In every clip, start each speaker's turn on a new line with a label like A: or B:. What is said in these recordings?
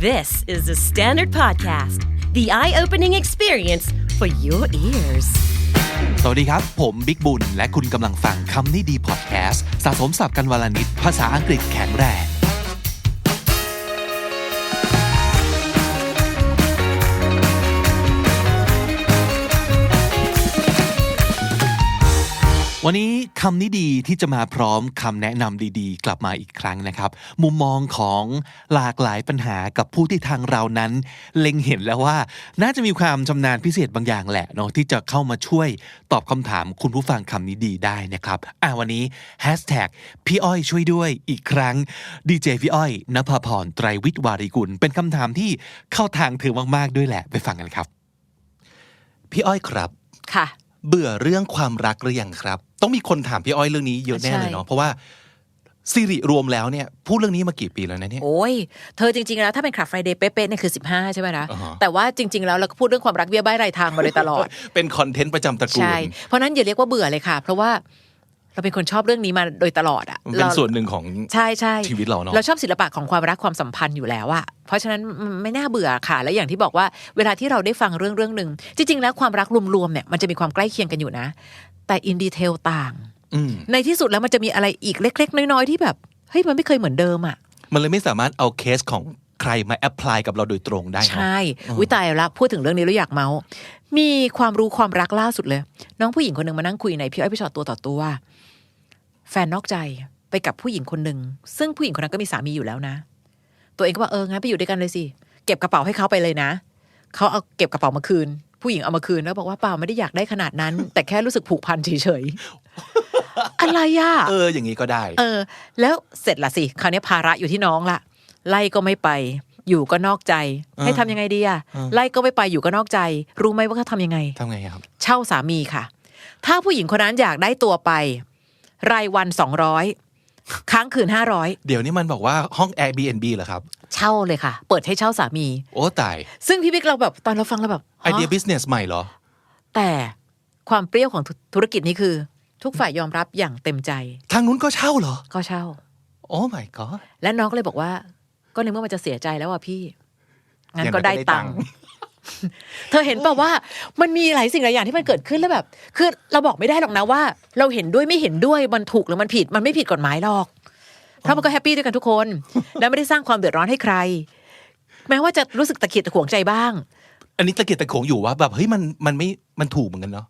A: This is the Standard Podcast, the eye opening experience for your ears.
B: สวัสดีครับ ผมบิ๊กบุญ และคุณกำลังฟังคำนี้ดีพอดแคสต์สะสมสับกันวลนิด ภาษาอังกฤษแข็งแรง วันนี้คำนี้ดีที่จะมาพร้อมคำแนะนำดีๆ กลับมาอีกครั้งนะครับ มุมมองของหลากหลายปัญหากับผู้ที่ทางเรานั้น เล็งเห็นแล้วว่า น่าจะมีความชำนาญพิเศษบางอย่างแหละเนาะที่จะเข้ามาช่วยตอบคำถามคุณผู้ฟังคำนี้ดีได้นะครับอะวันนี้แฮชแท็กพี่อ้อยช่วยด้วยอีกครั้งดีเจพี่อ้อยนภพรไตรวิทย์วาริกุล เป็นคำถามที่เข้าทางเธอมากๆด้วยแหละไปฟังกันครับ พี่อ้อยครับ
A: ค่ะ
B: เบื่อเรื่องความรักหรือยังครับ ต้องมีคนถามพี่อ้อยเรื่องนี้เยอะแน่เลยเนาะเพราะว่าสิริรวมแล้วเนี่ยพูดเรื่องนี้มากี่ปีแล้วนะเนี่ย
C: โอ้ยเธอจริงๆแล้วถ้าเป็นคลับไฟเดย์เป๊ะๆเนี่ยคือ 15 ใช่ไหมนะ
B: อ่าฮะ
C: แต่ว่าจริง ๆ แล้วเราก็พูดเรื่องความรักเบี้ยใบ้รายทางมาโดยตลอด
B: เป็นคอนเทนต์ประจำตระกูล
C: ใช่เพราะนั้นอย่าเรียกว่าเบื่อเลยค่ะ เพราะว่า เราเป็นคนชอบเรื่องนี้มาโดยตลอดอะ
B: มันเป็น
C: รา
B: ส่วนหนึ่งของ
C: ใช่ใช่
B: ชีวิตเราเนอะ
C: เราชอบศิลปะของความรักความสัมพันธ์อยู่แล้วอะเพราะฉะนั้นมันไม่น่าเบื่อค่ะ และอย่างที่บอกว่าเวลาที่เราได้ฟังเรื่องเรื่องหนึ่งจริง ๆ แล้วความรักรวมๆเนี่ยมันจะมีความใกล้เคียงกันอยู่นะ แต่อินดีเทลต่าง
B: อืม
C: ในที่สุดแล้วมันจะมีอะไรอีกเล็ก ๆ น้อยๆที่แบบเฮ้ยมันไม่เคยเหมือนเดิมอะ
B: มันเลยไม่สามารถเอาเคสของใครมาแอพพลายกับเราโดยตรงได้เนอะ
C: ใช่วิตายแล้วพูดถึงเรื่องนี้แล้วอยากเมาส์มีความรู้ความรักล่าสุดเลย น้องผู้หญิงคนหนึ่งมานั่งคุยในพี่อ้อยพี่ชอตตัวต่อตัว แฟนนอกใจไปกับผู้หญิงคนหนึ่งซึ่งผู้หญิงคนนั้นก็มีสามีอยู่แล้วนะ ตัวเองก็บอกเอองั้นไปอยู่ด้วยกันเลยสิเก็บกระเป๋าให้เขาไปเลยนะเขาเอาเก็บกระเป๋ามาคืน ผู้หญิงเอามาคืนแล้วบอกว่าเปล่าไม่ได้อยากได้ขนาดนั้น แต่แค่รู้สึกผูกพันเฉยๆอะไรอะ
B: เออ อย่างนี้ก็ได้
C: เออ แล้วเสร็จละสิคราวนี้ภาระอยู่ที่น้องละไล่ก็ไม่ไป อยู่ก็นอกใจ
B: อ่า
C: ให้ทำยังไงดีอะ
B: อ่า
C: ไล่ก็ไม่ไปอยู่ก็นอกใจ รู้ไหมว่าเขาทำยังไง
B: ทำไงครับ
C: เช่าสามีค่ะ ถ้าผู้หญิงคนนั้นอยากได้ตัวไป รายวันสองร้อยค้างคืนห้าร้อย
B: เดี๋ยวนี้มันบอกว่าห้อง Airbnb เหรอครับ
C: เช่าเลยค่ะ เปิดให้เช่าสามี
B: โอ้ตาย
C: ซึ่งพี่บิ๊กเราแบบตอนเราฟังเราแบบ
B: ไอเดีย
C: ฮะ
B: บิสเนสใหม่เหรอ
C: แต่ความเปรี้ยวของธุธุรกิจนี้คือ ทุกฝ่ายยอมรับอย่างเต็มใจ
B: ทางนู้นก็เช่าเหรอ
C: ก็เช่า
B: โอ้ my god
C: และน้องก็เลยบอกว่า ก็ในเมื่อมันจะเสียใจแล้วอะพี่งั้น
B: อย่าง
C: ก็
B: นั้นก็
C: ได้
B: ได้
C: ตั
B: ตั
C: ง
B: งค์
C: ค์ เธอเห็นเปล่าว่ามันมีหลายสิ่งหลายอย่างที่มันเกิดขึ้นแล้วแบบ คือเราบอกไม่ได้หรอกนะว่า เราเห็นด้วยไม่เห็นด้วยมันถูกหรือมันผิดมันไม่ผิดกฎหมายหรอก เพราะมันก็แฮปปี้ด้วยกันทุกคน และไม่ได้สร้างความเดือดร้อนให้ใคร แม้ว่าจะรู้สึกตะเกียกตะขวงใจบ้าง
B: อันนี้ตะเกียกตะโขงอยู่ว่าแบบเฮ้ยมันมันไม่มันถูกเหมือนกันเนาะ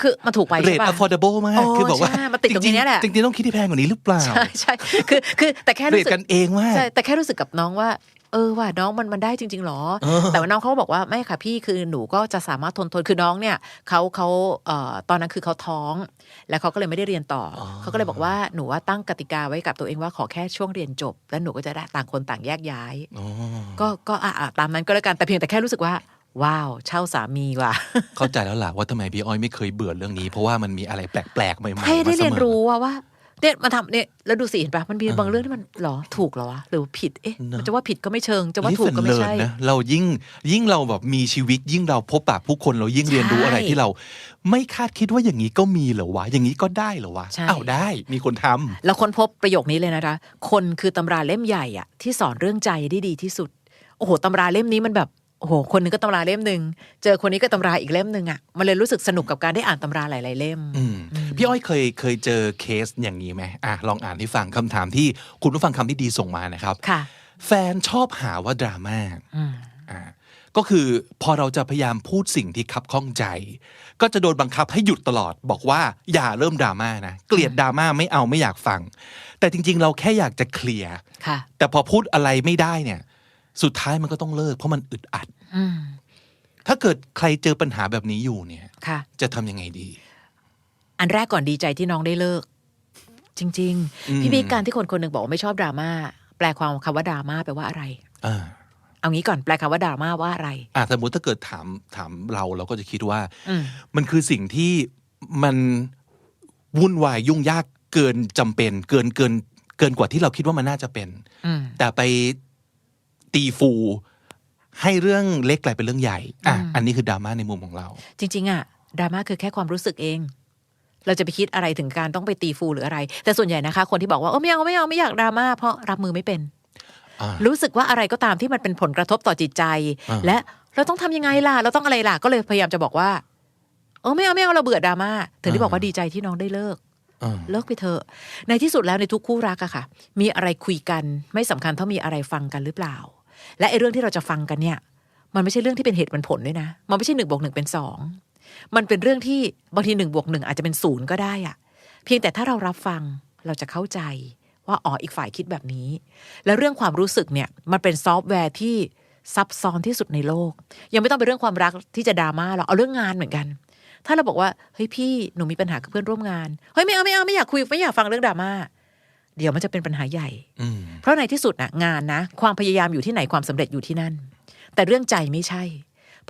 C: คือมันถูกไป
B: เร
C: ใช่
B: ท
C: ปะ
B: affordable มาก
C: โอ้
B: คือบอกว่า
C: ใช่มันติดตรงนี้แหละ
B: จริงๆจริงๆ ต้องคิดที่แพงกว่านี้หรือเปล่า
C: ใช่ใช่คือคือแต่แค่
B: เร
C: รู้
B: ท
C: สึก
B: กันเองมาก
C: ใช่แต่แค่รู้สึกกับน้องว่า เออว่าน้องมันมันได้จริงๆหรอ
B: เออ
C: แต่ว่าน้องเขาก็บอกว่าไม่ค่ะพี่คือหนูก็จะสามารถทนทนคือน้องเนี่ยเขาเขาเอ่อตอนนั้นคือเขาท้อง แล้วเขาก็เลยไม่ได้เรียนต่ออเขาก็เลยบอกว่าหนูว่าตั้งกติกาไว้กับตัวเองว่าขอแค่ช่วงเรียนจบ แล้วหนูก็จะได้ต่างคนต่างแยกย้าย
B: อ๋อ
C: ก็ก็อะอะตามนั้นก็แล้วกันแต่เพียงแต่แค่รู้สึกว่าว้าวเช่าสามีว่ะ
B: เข้าใจแล้วล่ะว่าทำไมพี่อ้อยไม่เคยเบื่อเรื่องนี้ เพราะว่ามันมีอะไรแปลกๆใหม่ๆ
C: ให้ได้
B: มาสมอ
C: เรียนรู้ว่าว่า เนี่ยมาทำเนี่ยแล้วดูสิเห็นปะมันมีบางเรื่องที่มันหรอถูกเหรอวะหรือผิดเอ๊ะ
B: เนอะ
C: มันจะว่าผิดก็ไม่เชิงจะว่าถูกก็
B: Live and
C: ไม่ใช่
B: learn นะเรายิ่งยิ่งเราแบบมีชีวิต ยิ่งเราพบปะผู้คนเรายิ่งเรียนรู้
C: ใช่
B: อะไรที่เรา ไม่คาดคิดว่าอย่างนี้ก็มีเหรอวะอย่างนี้ก็ได้เหรอวะ
C: ใช่
B: อ้าวได้มีคนทำ
C: เราค้นพบประโยคนี้เลยนะคะคนคือตำราเล่มใหญ่อะที่สอนเรื่องใจได้ดีที่สุดโอ้โหตำราเล่มนี้มันแบบ โอ้โห คนหนึงก็ตำราเล่มหนึ่งเจอคนนี้ก็ตำราอีกเล่มหนึ่งอะมันเลยรู้สึกสนุกกับการได้อ่านตำราหลาย ๆ เล่ม
B: อืมพี่อ้อยเคยเคยเจอเคสอย่างนี้ไหมอะลองอ่านให้ฟังคำถามที่คุณผู้ฟังคำที่ดีส่งมานะครับ
C: ค่ะ
B: แฟนชอบหาว่าดราม่า
C: อืม
B: อ่าก็คือพอเราจะพยายามพูดสิ่งที่คับข้องใจ ก็จะโดนบังคับให้หยุดตลอด บอกว่าอย่าเริ่มดราม่านะเกลียดดราม่าไม่เอาไม่อยากฟัง แต่จริง ๆ เราแค่อยากจะเคลียร์
C: ค่ะ
B: แต่พอพูดอะไรไม่ได้เนี่ย สุดท้ายมันก็ต้องเลิก เพราะมันอึดอัด
C: อืม
B: ถ้าเกิดใครเจอปัญหาแบบนี้อยู่เนี่ย
C: ค่ะ
B: จะทำยังไงดี
C: อันแรกก่อนดีใจที่น้องได้เลิก จริง
B: อืม
C: ๆ พี่บิ๊กการที่คนคนหนึ่งบอกว่าไม่ชอบดราม่าแปลความคำว่าดราม่าแปลว่าอะไร
B: อ่า
C: เอางี้ก่อนแปลคำว่าดราม่าว่าอะไร
B: อะสมมติถ้าเกิดถามถามเราเราก็จะคิดว่า
C: อืม
B: มันคือสิ่งที่มันวุ่นวายยุ่งยากเกินจำเป็น เกินเกินเกินกว่าที่เราคิดว่ามันน่าจะเป็น
C: อืม
B: แต่ไป ตีฟู ให้เรื่องเล็กกลายเป็นเรื่องใหญ่อะ
C: อืม
B: อันนี้คือดราม่าในมุมของเรา
C: จริง ๆอะดราม่าคือแค่ความรู้สึกเอง เราจะไปคิดอะไรถึงการต้องไปตีฟูหรืออะไร แต่ส่วนใหญ่นะคะ คนที่บอกว่าเออไม่เอาไม่เอาไม่อยากดราม่าเพราะรับมือไม่เป็น
D: อ่า
C: รู้สึกว่าอะไรก็ตามที่มันเป็นผลกระทบต่อจิตใจ
D: อ่า
C: และเราต้องทำยังไงล่ะ เราต้องอะไรล่ะ ก็เลยพยายามจะบอกว่าเออไม่เอาไม่เอาเราเบื่อดราม่าถึงได้บอกว่าดีใจที่น้องได้เลิก
D: อ่า
C: เลิกไปเถอะในที่สุดแล้วในทุกคู่รักอะค่ะ มีอะไรคุยกันไม่สำคัญเท่ามีอะไรฟังกันหรือเปล่า และไอ้เรื่องที่เราจะฟังกันเนี่ย มันไม่ใช่เรื่องที่เป็นเหตุเป็นผลด้วยนะ มันไม่ใช่หนึ่งบวกหนึ่งเป็นสองมันเป็นเรื่องที่บางทีหนึ่งบวกหนึ่งอาจจะเป็นศูนย์ก็ได้อะเพียงแต่ถ้าเรารับฟังเราจะเข้าใจว่าอ๋ออีกฝ่ายคิดแบบนี้ และเรื่องความรู้สึกเนี่ยมันเป็นซอฟต์แวร์ที่ซับซ้อนที่สุดในโลก ยังไม่ต้องเป็นเรื่องความรักที่จะดราม่าหรอกเอาเรื่องงานเหมือนกัน ถ้าเราบอกว่าเฮ้ยพี่หนูมีปัญหากับเพื่อนร่วมงานเฮ้ยไม่เอาไม่เอาไม่อยากคุยไม่อยากฟังเรื่องดราม่า เดี๋ยวมันจะเป็นปัญหาใหญ่
D: อืม
C: เพราะในที่สุดนะงานนะ ความพยายามอยู่ที่ไหนความสำเร็จอยู่ที่นั่น แต่เรื่องใจไม่ใช่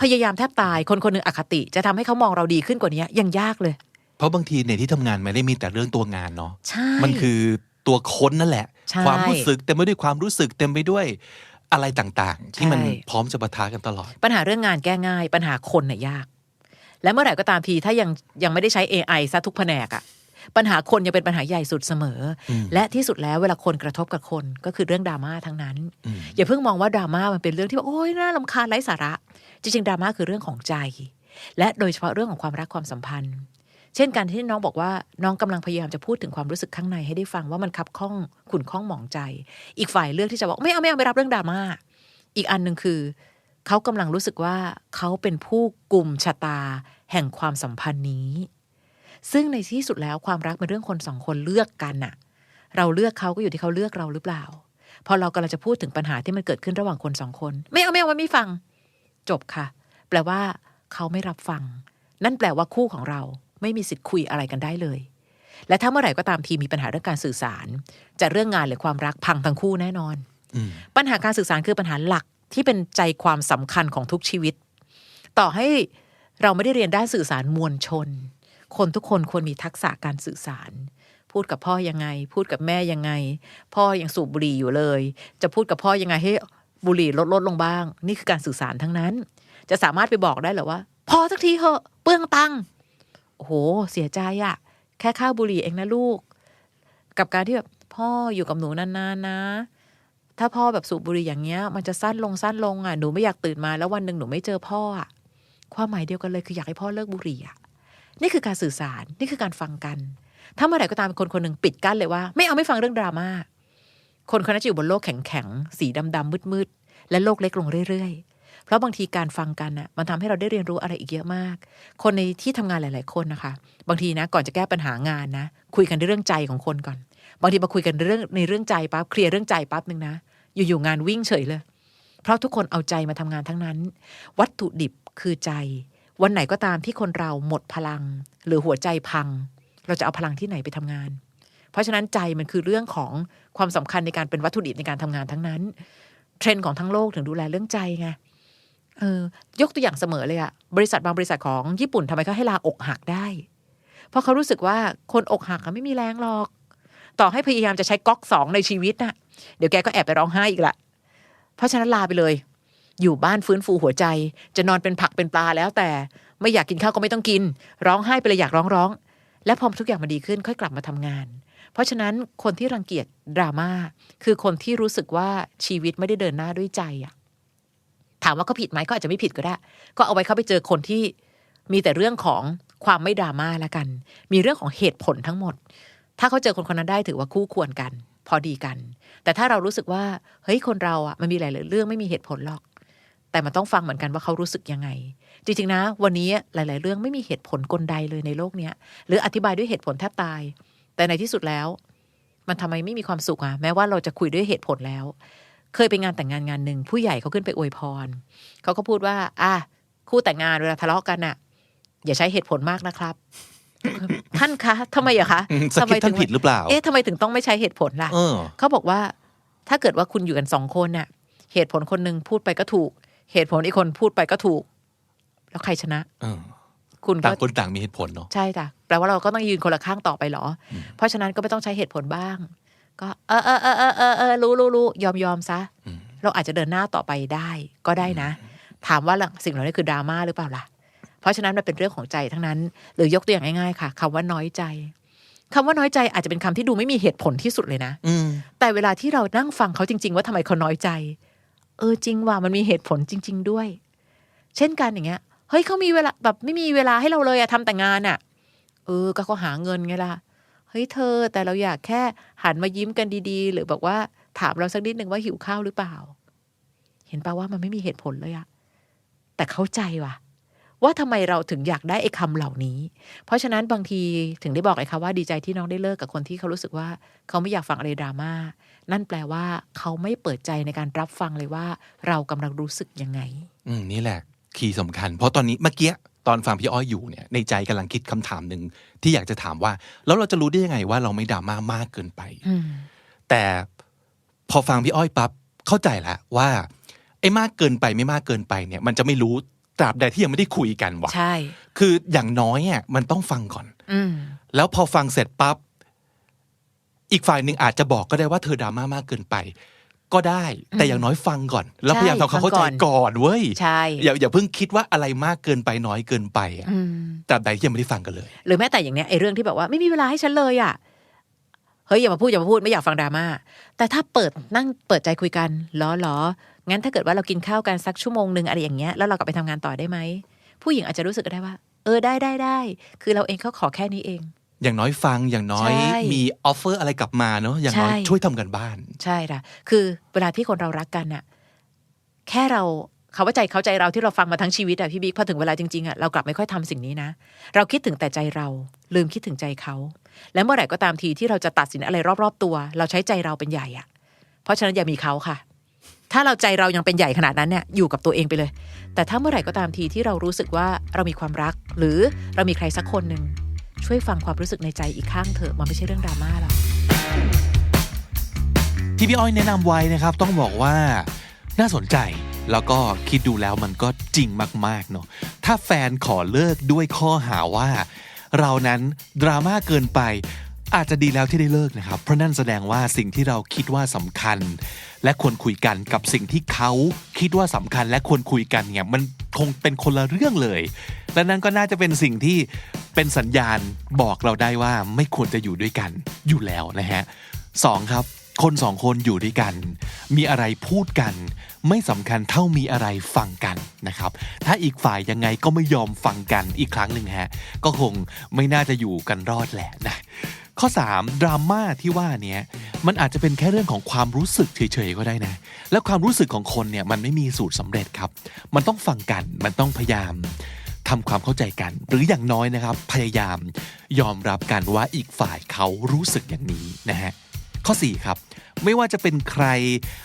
C: พยายามแทบตายคนคนหนึ่งอคติ จะทำให้เขามองเราดีขึ้นกว่านี้ยังยากเลย
D: เพราะบางทีในที่ทำงานไม่ได้มีแต่เรื่องตัวงานเนาะ
C: ใช่
D: มันคือตัวคนนั่นแหละ
C: ใช่
D: ความรู้สึกเต็มไปด้วยความรู้สึกเต็มไปด้วยอะไรต่างๆ ที่มัน
C: ใช่
D: พร้อมจะปะทะกันตลอด
C: ปัญหาเรื่องงานแก้ง่าย ปัญหาคนน่ะยาก และเมื่อไหร่ก็ตามทีถ้ายังยังไม่ได้ใช้ AI ซะทุกแผนกอะ ปัญหาคนยังเป็นปัญหาใหญ่สุดเสมออ
D: ม
C: และที่สุดแล้วเวลาคนกระทบกับคนก็คือเรื่องดราม่าทั้งนั้น
D: อืม
C: อย่าเพิ่งมองว่าดราม่ามันเป็นเรื่องที่ว่าโอ๊ยน่าลำคาญไร้สาระ จริงๆดราม่าคือเรื่องของใจ และโดยเฉพาะเรื่องของความรักความสัมพันธ์ เช่นการที่น้องบอกว่าน้องกำลังพยายามจะพูดถึงความรู้สึกข้างในให้ได้ฟังว่ามันคับข้องขุ่นข้องหมองใจ อีกฝ่ายเลือกที่จะบอกไม่เอาไม่เอาไม่รับเรื่องดราม่าอีกอันหนึ่งคือเขากำลังรู้สึกว่าเขาเป็นผู้กลุ่มชะตาแห่งความสัมพันธ์นี้ ซึ่งในที่สุดแล้วความรักเป็นเรื่องคนสองคนเลือกกันน่ะ เราเลือกเขาก็อยู่ที่เขาเลือกเราหรือเปล่า พอเรากำลังจะพูดถึงปัญหาที่มันเกิดขึ้นระหว่างคนสองคน ไม่เอาไม่เอาไม่ฟัง จบค่ะ แปลว่าเขาไม่รับฟัง นั่นแปลว่าคู่ของเราไม่มีสิทธิ์คุยอะไรกันได้เลย และถ้าเมื่อไหร่ก็ตามทีมีปัญหาเรื่องการสื่อสาร จะเรื่องงานหรือความรักพังทั้งคู่แน่นอน
D: อืม
C: ปัญหาการสื่อสารคือปัญหาหลักที่เป็นใจความสำคัญของทุกชีวิต ต่อให้เราไม่ได้เรียนด้านสื่อสารมวลชน คนทุกคนควรมีทักษะการสื่อสาร พูดกับพ่อยังไง พูดกับแม่ยังไง พ่อยังสูบบุหรี่อยู่เลย จะพูดกับพ่อยังไงให้บุหรี่ลดลดลงบ้าง นี่คือการสื่อสารทั้งนั้น จะสามารถไปบอกได้หรอว่า พอสักทีเหอะเปลืองตังค์โอ้โห เสียใจอะแค่ข้าวบุหรี่เองนะลูก กับการที่แบบพ่ออยู่กับหนูนานๆนะ ถ้าพ่อแบบสูบบุหรี่อย่างเงี้ย มันจะสั้นลงสั้นลงอะหนูไม่อยากตื่นมาแล้ววันหนึ่งหนูไม่เจอพ่ออะความหมายเดียวกันเลยคืออยากให้พ่อเลิกบุหรี่อะ นี่คือการสื่อสารนี่คือการฟังกัน ถ้าเมื่อไหร่ก็ตามคนคนหนึ่งปิดกั้นเลยว่า ไม่เอาไม่ฟังเรื่องดราม่าคนคนนั้นจะอยู่บนโลกแข็งๆสีดำๆมืดๆและโลกเล็กลงเรื่อยๆ เพราะบางทีการฟังกันอะมันทำให้เราได้เรียนรู้อะไรอีกเยอะมาก คนในที่ทำงานหลาย ๆ คนนะคะ บางทีนะก่อนจะแก้ปัญหางานนะ คุยกันเรื่องใจของคนก่อน บางทีมาคุยกันเรื่องในเรื่องใจปั๊บเคลียร์เรื่องใจปั๊บหนึ่งนะอยู่ๆงานวิ่งเฉยเลย เพราะทุกคนเอาใจมาทำงานทั้งนั้น วัตถุดิบคือใจ วันไหนก็ตามที่คนเราหมดพลัง หรือหัวใจพัง เราจะเอาพลังที่ไหนไปทำงาน เพราะฉะนั้นใจมันคือเรื่องของความสำคัญในการเป็นวัตถุดิบในการทำงานทั้งนั้น เทรนด์ของทั้งโลกถึงดูแลเรื่องใจไงเออยกตัวอย่างเสมอเลยอะบริษัทบางบริษัทของญี่ปุ่นทำไมเขาให้ลาอกหักได้ เพราะเขารู้สึกว่าคนอกหักไม่มีแรงหรอก ต่อให้พยายามจะใช้ก๊อกสองในชีวิตน่ะเดี๋ยวแกก็แอบไปร้องไห้อีกละเพราะฉะนั้นลาไปเลย อยู่บ้านฟื้นฟูหัวใจ จะนอนเป็นผักเป็นปลาแล้วแต่ ไม่อยากกินข้าวก็ไม่ต้องกิน ร้องไห้ไปเลยอยากร้องร้อง และพอทุกอย่างมันดีขึ้นค่อยกลับมาทำงาน เพราะฉะนั้นคนที่รังเกียจดราม่าคือคนที่รู้สึกว่าชีวิตไม่ได้เดินหน้าด้วยใจอะถามว่าเขาผิดไหมก็อาจจะไม่ผิดก็ได้ ก็เอาไว้เขาไปเจอคนที่มีแต่เรื่องของความไม่ดราม่าละกัน มีเรื่องของเหตุผลทั้งหมด ถ้าเขาเจอคนคนนั้นได้ถือว่าคู่ควรกัน พอดีกัน แต่ถ้าเรารู้สึกว่าเฮ้ยคนเราอะมันมีหลายๆเรื่องไม่มีเหตุผลหรอก แต่มันต้องฟังเหมือนกันว่าเขารู้สึกยังไง จริงๆนะ วันนี้หลาย ๆ เรื่องไม่มีเหตุผลกลใดเลยในโลกเนี้ย หรืออธิบายด้วยเหตุผลแทบตาย แต่ในที่สุดแล้ว มันทำไมไม่มีความสุขอะแม้ว่าเราจะคุยด้วยเหตุผลแล้ว เคยไปงานแต่งงานงานหนึ่งผู้ใหญ่เขาขึ้นไปอวยพรเขาก็พูดว่า อะคู่แต่งงานเวลาทะเลาะกันอะอย่าใช้เหตุผลมากนะครับท่านคะทำไมอะคะ
D: อืมสคริปต์ท่านผิดหรือเปล่า
C: เอ๊ะทำไมถึงต้องไม่ใช้เหตุผลล่ะ
D: เออ
C: เขาบอกว่า ถ้าเกิดว่าคุณอยู่กันสองคนน่ะ เหตุผลคนหนึ่งพูดไปก็ถูก เหตุผลอีกคนพูดไปก็ถูก แล้วใครชนะ
D: เออ
C: คุณ
D: ต่า
C: ก็
D: งคนต่างมีเหตุผลเนาะ
C: ใช่จ้ะแปลว่าเราก็ต้องยืนคนละข้างต่อไปเหรออเพราะฉะนั้นก็ไม่ต้องใช้เหตุผลบ้าง ก็ เออเออเออเออเออเออรู้รู้รู้ยอมยอมซะ
D: อืม
C: เราอาจจะเดินหน้าต่อไปได้ ก็ได้นะ ถามว่าสิ่งเหล่านี้คือดราม่าหรือเปล่าล่ะ เพราะฉะนั้นมันเป็นเรื่องของใจทั้งนั้น หรือยกตัวอย่างง่ายๆค่ะคำว่าน้อยใจคำว่าน้อยใจอาจจะเป็นคำที่ดูไม่มีเหตุผลที่สุดเลยนะ
D: อืม
C: แต่เวลาที่เรานั่งฟังเขาจริง ๆ ว่าทำไมเขาน้อยใจ เออจริงว่ะมันมีเหตุผลจริง ๆ ด้วย เช่นกันอย่างเงี้ยเฮ้ยเขามีเวลาแบบไม่มีเวลาให้เราเลยอะทำแต่งานอะเออ ก็เขาหาเงินไงล่ะเฮ้ยเธอ แต่เราอยากแค่หันมายิ้มกันดี ๆ หรือบอกว่าถามเราสักนิดหนึ่งว่าหิวข้าวหรือเปล่า เห็นปะว่ามันไม่มีเหตุผลเลยอะแต่เข้าใจว่ะ ว่าทำไมเราถึงอยากได้ไอ้คำเหล่านี้ เพราะฉะนั้นบางทีถึงได้บอกไอ้ค่ะว่าดีใจที่น้องได้เลิกกับคนที่เขารู้สึกว่าเขาไม่อยากฟังอะไรดราม่านั่นแปลว่าเขาไม่เปิดใจในการรับฟังเลยว่า เรากำลังรู้สึกยังไง
D: อืมนี่แหละคีย์สำคัญ เพราะตอนนี้เมื่อกี้ตอนฟังพี่อ้อยอยู่เนี่ยในใจกำลังคิดคำถามหนึ่งที่อยากจะถามว่า แล้วเราจะรู้ได้ยังไงว่าเราไม่ดราม่ามากเกินไปแต่พอฟังพี่อ้อยปั๊บเข้าใจและว่าไอ้มากเกินไปไม่มากเกินไปเนี่ย มันจะไม่รู้ ตราบใดที่ยังไม่ได้คุยกันว่ะ
C: ใช่
D: คืออย่างน้อยอะมันต้องฟังก่อน
C: อืม
D: แล้วพอฟังเสร็จปั๊บอีกฝ่ายหนึ่งอาจจะบอกก็ได้ว่าเธอดราม่ามากเกินไป ก็ได้ แต่อย่างน้อยฟังก่อน แล้วพยายามทำความเข้าใจก่อนเว้ย
C: ใช่
D: อย่าอย่าเพิ่งคิดว่าอะไรมากเกินไปน้อยเกินไปอะ
C: อืม
D: ตราบใดที่ยังไม่ได้ฟังกันเลย
C: หรือแม้แต่อย่างเนี้ยไอ้เรื่องที่แบบว่าไม่มีเวลาให้ฉันเลยอะเฮ้ยอย่ามาพูดอย่ามาพูดไม่อยากฟังดราม่าแต่ถ้าเปิดนั่งเปิดใจคุยกันล้อล้อ งั้นถ้าเกิดว่าเรากินข้าวกันสักชั่วโมงหนึ่งอะไรอย่างเงี้ยแล้วเรากลับไปทำงานต่อได้ไหมผู้หญิงอาจจะรู้สึกก็ได้ว่า เออได้ได้ได้คือเราเองก็ขอแค่นี้เอง
D: อย่างน้อยฟังอย่างน้อย
C: ใช่
D: มีออฟเฟอร์อะไรกลับมาเนาะอย่างน้อย
C: ใช่
D: ช่วยทำกันบ้าน
C: ใช่ค่ะคือเวลาที่คนเรารักกันน่ะแค่เราเขาว่าใจเขาใจเราที่เราฟังมาทั้งชีวิตอะพี่บิ๊กพอถึงเวลาจริงๆอะเรากลับไม่ค่อยทำสิ่งนี้นะ เราคิดถึงแต่ใจเรา ลืมคิดถึงใจเขา และเมื่อไหร่ก็ตามทีที่เราจะตัดสินอะไรรอบๆตัว เราใช้ใจเราเป็นใหญ่อะเพราะฉะนั้นอย่ามีเขาค่ะ ถ้าเราใจเรายังเป็นใหญ่ขนาดนั้นเนี่ยอยู่กับตัวเองไปเลย แต่ถ้าเมื่อไหร่ก็ตามทีที่เรารู้สึกว่าเรามีความรัก หรือเรามีใครสักคนหนึ่งช่วยฟังความรู้สึกในใจอีกข้างเถอะมันไม่ใช่เรื่องดราม่าหรอก
D: ที่พี่อ้อยแนะนำไว้นะครับ ต้องบอกว่าน่าสนใจแล้วก็คิดดูแล้วมันก็จริงมากๆเนาะถ้าแฟนขอเลิกด้วยข้อหาว่า เรานั้นดราม่าเกินไป อาจจะดีแล้วที่ได้เลิกนะครับ เพราะนั่นแสดงว่าสิ่งที่เราคิดว่าสำคัญ และควรคุยกันกับสิ่งที่เขาคิดว่าสำคัญ และควรคุยกันเนี่ยมันคงเป็นคนละเรื่องเลย และนั่นก็น่าจะเป็นสิ่งที่เป็นสัญญาณบอกเราได้ว่าไม่ควรจะอยู่ด้วยกันอยู่แล้วนะฮะสองครับ คนสองคนอยู่ด้วยกัน มีอะไรพูดกัน ไม่สำคัญเท่ามีอะไรฟังกันนะครับ ถ้าอีกฝ่ายยังไงก็ไม่ยอมฟังกันอีกครั้งหนึ่งฮะก็คงไม่น่าจะอยู่กันรอดแหละนะ ข้อ 3 ดราม่าที่ว่าเนี้ยมันอาจจะเป็นแค่เรื่องของความรู้สึกเฉยๆก็ได้นะ แล้วความรู้สึกของคนเนี่ยมันไม่มีสูตรสำเร็จครับ มันต้องฟังกัน มันต้องพยายามทำความเข้าใจกัน หรืออย่างน้อยนะครับ พยายามยอมรับกันว่าอีกฝ่ายเขารู้สึกอย่างนี้นะฮะข้อ 4 ครับ ไม่ว่าจะเป็นใคร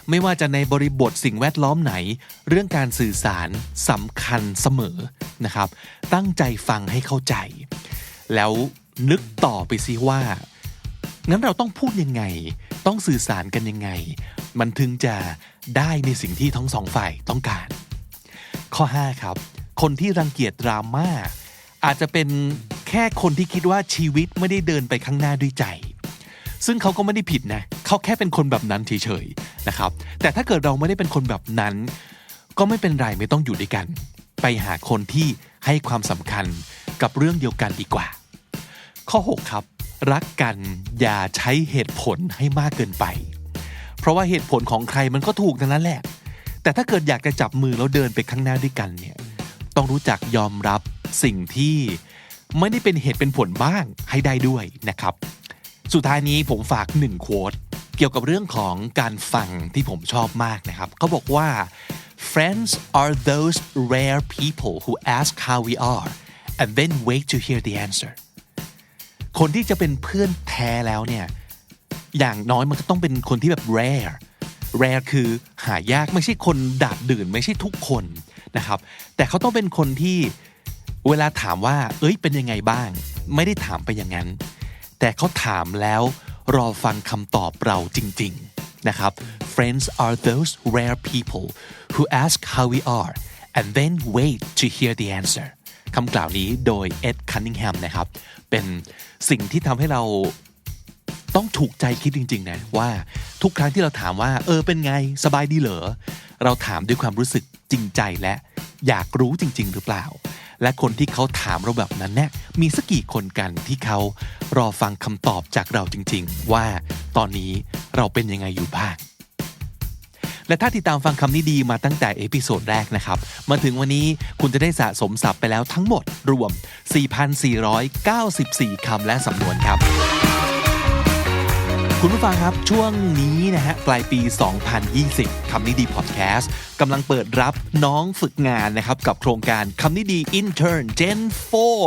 D: ไม่ว่าจะในบริบทสิ่งแวดล้อมไหน เรื่องการสื่อสารสำคัญเสมอนะครับ ตั้งใจฟังให้เข้าใจ แล้ว นึกต่อไปซิว่า งั้นเราต้องพูดยังไง ต้องสื่อสารกันยังไง มันถึงจะได้ในสิ่งที่ทั้งสองฝ่ายต้องการ ข้อ 5 ครับ คนที่รังเกียจดราม่าอาจจะเป็นแค่คนที่คิดว่าชีวิตไม่ได้เดินไปข้างหน้าด้วยใจ ซึ่งเขาก็ไม่ได้ผิดนะ เขาแค่เป็นคนแบบนั้นเฉยๆนะครับ แต่ถ้าเกิดเราไม่ได้เป็นคนแบบนั้น ก็ไม่เป็นไรไม่ต้องอยู่ด้วยกัน ไปหาคนที่ให้ความสำคัญกับเรื่องเดียวกันดีกว่า ข้อ 6 ครับ รักกันอย่าใช้เหตุผลให้มากเกินไป เพราะว่าเหตุผลของใครมันก็ถูกทั้งนั้นแหละ แต่ถ้าเกิดอยากจะจับมือแล้วเดินไปข้างหน้าด้วยกันเนี่ยต้องรู้จักยอมรับสิ่งที่ไม่ได้เป็นเหตุเป็นผลบ้างให้ได้ด้วยนะครับ สุดท้ายนี้ผมฝากหนึ่งโค้ดเกี่ยวกับเรื่องของการฟังที่ผมชอบมากนะครับเขาบอกว่า friends are those rare people who ask how we are and then wait to hear the answer คนที่จะเป็นเพื่อนแท้แล้วเนี่ยอย่างน้อยมันก็ต้องเป็นคนที่แบบ rare rare คือหายากไม่ใช่คนดาดดื่นไม่ใช่ทุกคนนะครับ แต่เขาต้องเป็นคนที่เวลาถามว่า เอ้ยเป็นยังไงบ้าง ไม่ได้ถามไปอย่างนั้น แต่เขาถามแล้วรอฟังคำตอบเราจริง ๆนะครับ Friends are those rare people who ask how we are and then wait to hear the answer คำกล่าวนี้โดยเอ็ดคันนิงแฮมนะครับ เป็นสิ่งที่ทำให้เราต้องถูกใจคิดจริง ๆ นะว่าทุกครั้งที่เราถามว่า เออเป็นไงสบายดีเหรอ เราถามด้วยความรู้สึกจริงใจและอยากรู้จริง ๆ หรือเปล่า และคนที่เขาถามเราแบบนั้นเนี่ยมีสักกี่คนกันที่เขารอฟังคำตอบจากเราจริง ๆ ว่าตอนนี้เราเป็นยังไงอยู่บ้าง และถ้าติดตามฟังคำนี้ดีมาตั้งแต่เอพิโซดแรกนะครับ มาถึงวันนี้คุณจะได้สะสมศัพท์ไปแล้วทั้งหมดรวม 4,494 คำและสำนวนครับ คุณผู้ฟังครับช่วงนี้นะฮะปลายปี 2020 คำนี้ดีพอดแคสต์กำลังเปิดรับน้องฝึกงานนะครับ กับโครงการคำนี้ดี Intern Gen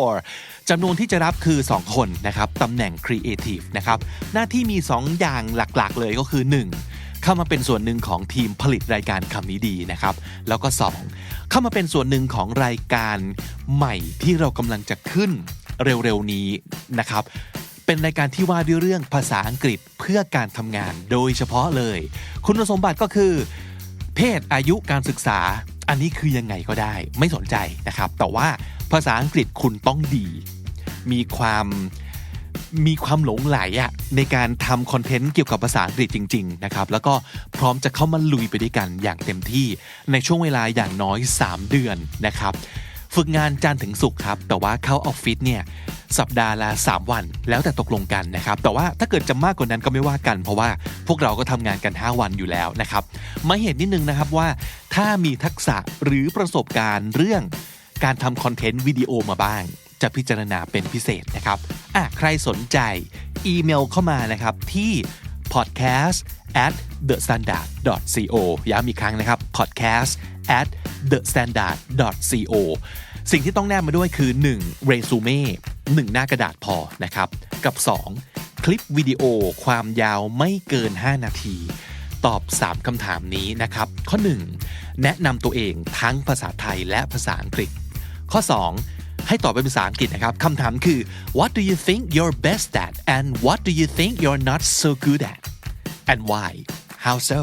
D: 4จำนวนที่จะรับคือ 2 คนนะครับตำแหน่ง Creative นะครับหน้าที่มี 2 อย่างหลักๆ เลยก็คือ 1. เข้ามาเป็นส่วนหนึ่งของทีมผลิตรายการคำนี้ดีนะครับ แล้วก็ 2. เข้ามาเป็นส่วนหนึ่งของรายการใหม่ที่เรากำลังจะขึ้นเร็วๆนี้นะครับ เป็นรายการที่ว่าด้วยเรื่องภาษาอังกฤษเพื่อการทำงานโดยเฉพาะเลย คุณสมบัติก็คือ เพศอายุการศึกษา อันนี้คือยังไงก็ได้ ไม่สนใจนะครับ แต่ว่าภาษาอังกฤษคุณต้องดี มีความ มีความหลงไหลอะในการทำคอนเทนต์เกี่ยวกับภาษาอังกฤษจริง ๆ นะครับ แล้วก็พร้อมจะเข้ามาลุยไปด้วยกันอย่างเต็มที่ในช่วงเวลาอย่างน้อย 3 เดือนนะครับ ฝึกงานจันทร์ถึงศุกร์ครับ แต่ว่าเข้าออฟฟิศเนี่ยสัปดาห์ละ 3 วัน แล้วแต่ตกลงกันนะครับ แต่ว่าถ้าเกิดจะมากกว่านั้นก็ไม่ว่ากัน เพราะว่าพวกเราก็ทำงานกัน 5 วันอยู่แล้วนะครับ มาเห็นนิดนึงนะครับว่า ถ้ามีทักษะหรือประสบการณ์เรื่องการทำคอนเทนต์วิดีโอมาบ้าง จะพิจารณาเป็นพิเศษนะครับอะใครสนใจอีเมลเข้ามานะครับที่ podcast at the standard co ย้ำอีกครั้งนะครับ podcast at the standard co สิ่งที่ต้องแนบมาด้วยคือ 1. เรซูเม่1หน้ากระดาษพอนะครับ กับ 2. คลิปวิดีโอความยาวไม่เกิน 5 นาที ตอบ 3คำถามนี้นะครับ ข้อ 1. แนะนำตัวเองทั้งภาษาไทยและภาษาอังกฤษ ข้อ 2 ให้ตอบเป็นภาษาอังกฤษนะครับคำถามคือ what do you think you're best at and what do you think you're not so good at and why how so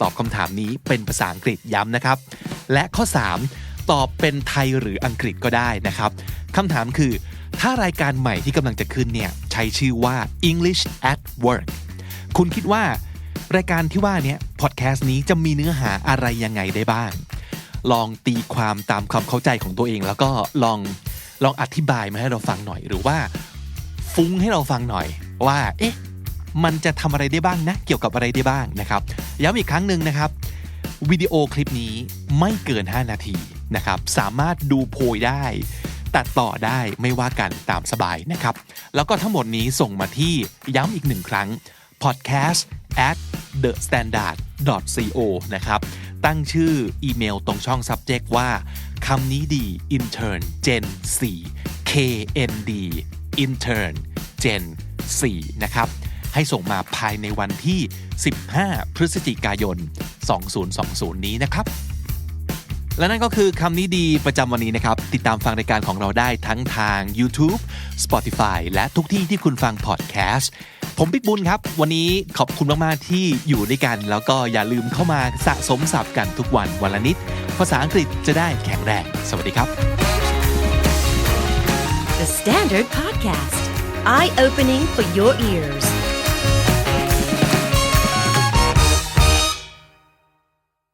D: ตอบคำถามนี้เป็นภาษาอังกฤษย้ำนะครับ และข้อ 3 ตอบเป็นไทยหรืออังกฤษก็ได้นะครับคำถามคือ ถ้ารายการใหม่ที่กำลังจะขึ้นเนี่ยใช้ชื่อว่า English at Work คุณคิดว่ารายการที่ว่านี้พอดแคสต์นี้จะมีเนื้อหาอะไรยังไงได้บ้าง ลองตีความตามความเข้าใจของตัวเอง แล้วก็ลองลองอธิบายมาให้เราฟังหน่อย หรือว่าฟุ้งให้เราฟังหน่อยว่า เอ๊ะ มันจะทำอะไรได้บ้างนะ เกี่ยวกับอะไรได้บ้างนะครับ ย้ำอีกครั้งหนึ่งนะครับวิดีโอคลิปนี้ไม่เกิน 5 นาทีนะครับ สามารถดูโพยได้ ตัดต่อได้ไม่ว่ากันตามสบายนะครับ แล้วก็ทั้งหมดนี้ส่งมาที่ย้ำอีกหนึ่งครั้ง podcast at the standard co นะครับ ตั้งชื่ออีเมลตรงช่อง subject ว่าคำนี้ดี intern gen 4 knd intern gen 4นะครับให้ส่งมาภายในวันที่ 15 พฤศจิกายน 2020 นี้นะครับ และนั่นก็คือคำนี้ดีประจำวันนี้นะครับ ติดตามฟังรายการของเราได้ทั้งทาง YouTube Spotify และทุกที่ที่คุณฟังพอดแคสต์ ผมบิ๊กบุญครับ วันนี้ขอบคุณมาก ๆ ที่อยู่ด้วยกัน แล้วก็อย่าลืมเข้ามาสะสมศัพท์กันทุกวันวันละนิด ภาษาอังกฤษจะได้แข็งแรง สวัสดีครับ
A: The Standard Podcast, eye opening for your ears.